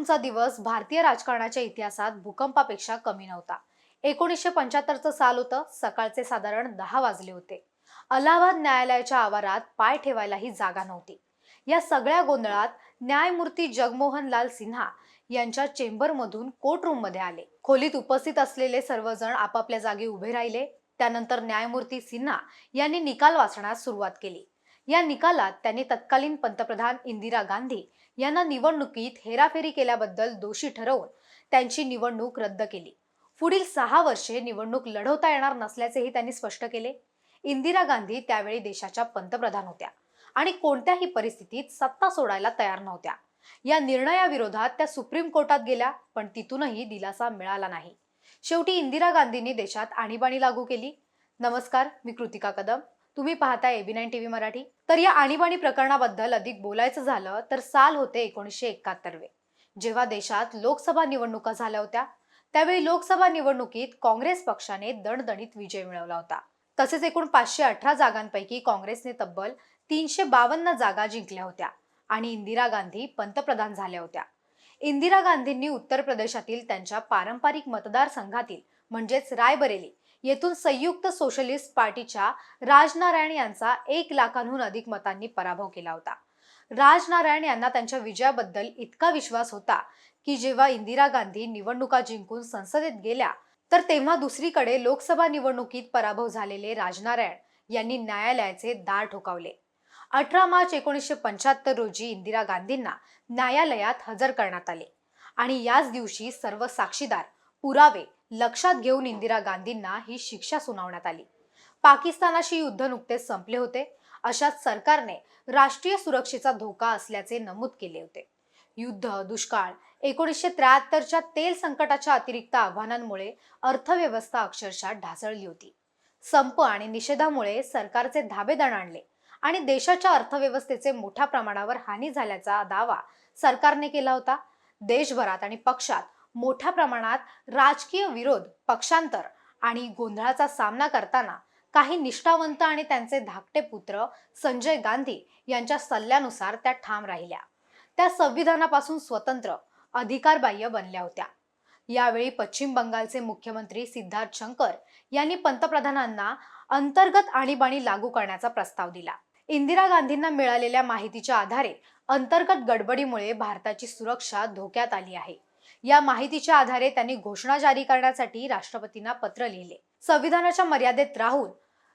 जूनचा दिवस भारतीय राजकारणाच्या इतिहासात भूकंपापेक्षा कमी नव्हता. एकोणीसशे पंच्याहत्तरचं साल होतं सकाळचे साधारण दहा वाजले होते. अलाहाबाद न्यायालयाच्या आवारात पाय ठेवायलाही जागा नव्हती. या सगळ्या गोंधळात न्यायमूर्ती जगमोहन लाल सिन्हा यांच्या चेंबरमधून कोर्ट आले. खोलीत उपस्थित असलेले सर्वजण आपापल्या जागी उभे राहिले. त्यानंतर न्यायमूर्ती सिन्हा यांनी निकाल वाचण्यास सुरुवात केली. या निकालात त्यांनी तत्कालीन पंतप्रधान इंदिरा गांधी यांना निवडणुकीत हेराफेरी केल्याबद्दल दोषी ठरवून त्यांची निवडणूक रद्द केली. पुढील सहा वर्षे निवडणूक लढवता येणार नसल्याचेही त्यांनी स्पष्ट केले. इंदिरा गांधी त्यावेळी देशाच्या पंतप्रधान होत्या आणि कोणत्याही परिस्थितीत सत्ता सोडायला तयार नव्हत्या. या निर्णयाविरोधात त्या सुप्रीम कोर्टात गेल्या पण तिथूनही दिलासा मिळाला नाही. शेवटी इंदिरा गांधींनी देशात आणीबाणी लागू केली. नमस्कार मी कृतिका कदम. तुम्ही पाहताय एबी नाईन टीव्ही मराठी. तर या आणीबाणी प्रकरणाबद्दल अधिक बोलायचं झालं तर साल होते एकोणीसशे एकाहत्तरवे. जेव्हा देशात लोकसभा निवडणुका झाल्या होत्या त्यावेळी लोकसभा निवडणुकीत काँग्रेस पक्षाने दणदणीत विजय मिळवला होता. तसेच एकूण पाचशे अठरा जागांपैकी काँग्रेसने तब्बल तीनशे बावन्न जागा जिंकल्या होत्या आणि इंदिरा गांधी पंतप्रधान झाल्या होत्या. इंदिरा गांधींनी उत्तर प्रदेशातील त्यांच्या पारंपरिक मतदारसंघातील म्हणजेच रायबरेली येथून संयुक्त सोशलिस्ट पार्टीच्या राजनारायण यांचा एक लाखांहून अधिक मतांनी पराभव केला होता. राजनारायण यांना त्यांच्या विजयाबद्दल इतका विश्वास होता की जेव्हा इंदिरा गांधी निवडणुका जिंकून संसदेत गेल्या तर तेव्हा दुसरीकडे लोकसभा निवडणुकीत पराभव झालेले राजनारायण यांनी न्यायालयाचे दार ठोकावले. अठरा मार्च एकोणीसशे पंच्याहत्तर रोजी इंदिरा गांधींना न्यायालयात हजर करण्यात आले. आणि याच दिवशी सर्व साक्षीदार पुरावे लक्षात घेऊन इंदिरा गांधींना ही शिक्षा सुनावण्यात आली. पाकिस्तानाशी युद्ध नुकतेच संपले होते. अशात सरकारने राष्ट्रीय सुरक्षेचा धोका असल्याचे नमूद केले होते. युद्ध दुष्काळ एकोणीसशे त्र्याहत्तरच्या तेल संकटाच्या अतिरिक्त आव्हानांमुळे अर्थव्यवस्था अक्षरशः ढासळली होती. संप आणि निषेधामुळे सरकारचे धाबे दणाणले. आणि देशाच्या अर्थव्यवस्थेचे मोठ्या प्रमाणावर हानी झाल्याचा दावा सरकारने केला होता. देशभरात आणि पक्षात मोठ्या प्रमाणात राजकीय विरोध पक्षांतर आणि गोंधळाचा सामना करताना काही निष्ठावंत आणि त्यांचे धाकटे पुत्र संजय गांधी यांच्या सल्ल्यानुसार त्या ठाम राहिल्या. त्या संविधानापासून स्वतंत्र अधिकारबाह्य बनल्या होत्या. यावेळी पश्चिम बंगालचे मुख्यमंत्री सिद्धार्थ शंकर यांनी पंतप्रधानांना अंतर्गत आणीबाणी लागू करण्याचा प्रस्ताव दिला. इंदिरा गांधींना मिळालेल्या माहितीच्या आधारे अंतर्गत गडबडीमुळे भारताची सुरक्षा धोक्यात आली आहे. या माहितीच्या आधारे त्यांनी घोषणा जारी करण्यासाठी राष्ट्रपतींना पत्र लिहिले. संविधानाच्या मर्यादेत राहून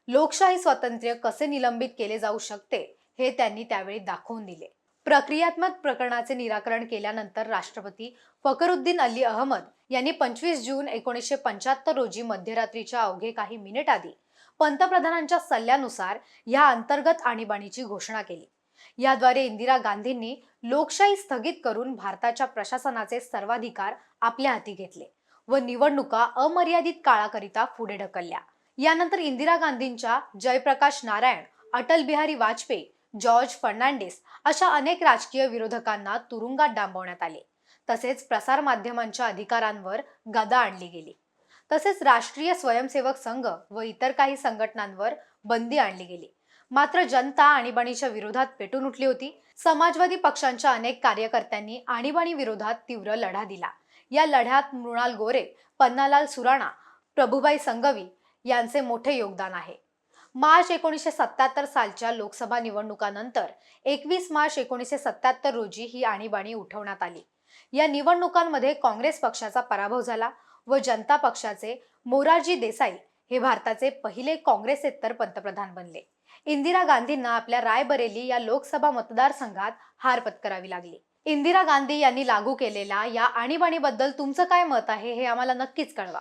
लोकशाही स्वातंत्र्य कसे निलंबित केले जाऊ शकते हे त्यांनी त्यावेळी दाखवून दिले. प्रक्रियात्मक प्रकरणाचे निराकरण केल्यानंतर राष्ट्रपती फकरुद्दीन अली अहमद यांनी पंचवीस जून एकोणीसशे पंच्याहत्तर रोजी मध्यरात्रीच्या अवघे काही मिनिट आधी पंतप्रधानांच्या सल्ल्यानुसार या अंतर्गत आणीबाणीची घोषणा केली. याद्वारे इंदिरा गांधींनी लोकशाही स्थगित करून भारताच्या प्रशासनाचे सर्वाधिकार आपल्या हाती घेतले व निवडणुका अमर्यादित काळाकरिता पुढे ढकलल्या. यानंतर इंदिरा गांधींच्या जयप्रकाश नारायण अटल बिहारी वाजपेयी जॉर्ज फर्नांडिस अशा अनेक राजकीय विरोधकांना तुरुंगात डांबवण्यात आले. तसेच प्रसारमाध्यमांच्या अधिकारांवर गदा आणली गेली. तसेच राष्ट्रीय स्वयंसेवक संघ व इतर काही संघटनांवर बंदी आणली गेली. मात्र जनता आणीबाणीच्या विरोधात पेटून उठली होती. समाजवादी पक्षांच्या अनेक कार्यकर्त्यांनी आणीबाणी विरोधात तीव्र लढा दिला. या लढ्यात मृणाल गोरे पन्नालाल सुराणा प्रभुबाई संगवी यांचे मोठे योगदान आहे. मार्च एकोणीसशे सत्याहत्तर सालच्या लोकसभा निवडणुकानंतर एकवीस मार्च एकोणीसशे सत्याहत्तर रोजी ही आणीबाणी उठवण्यात आली. या निवडणुकांमध्ये काँग्रेस पक्षाचा पराभव झाला. व जनता पक्षाचे मोरारजी देसाई हे भारताचे पहिले काँग्रेसेतर पंतप्रधान बनले. इंदिरा गांधींना आपल्या रायबरेली या लोकसभा मतदारसंघात हार पत्करावी लागली. इंदिरा गांधी यांनी लागू केलेल्या या आणीबाणीबद्दल तुमचं काय मत आहे हे आम्हाला नक्कीच कळवा.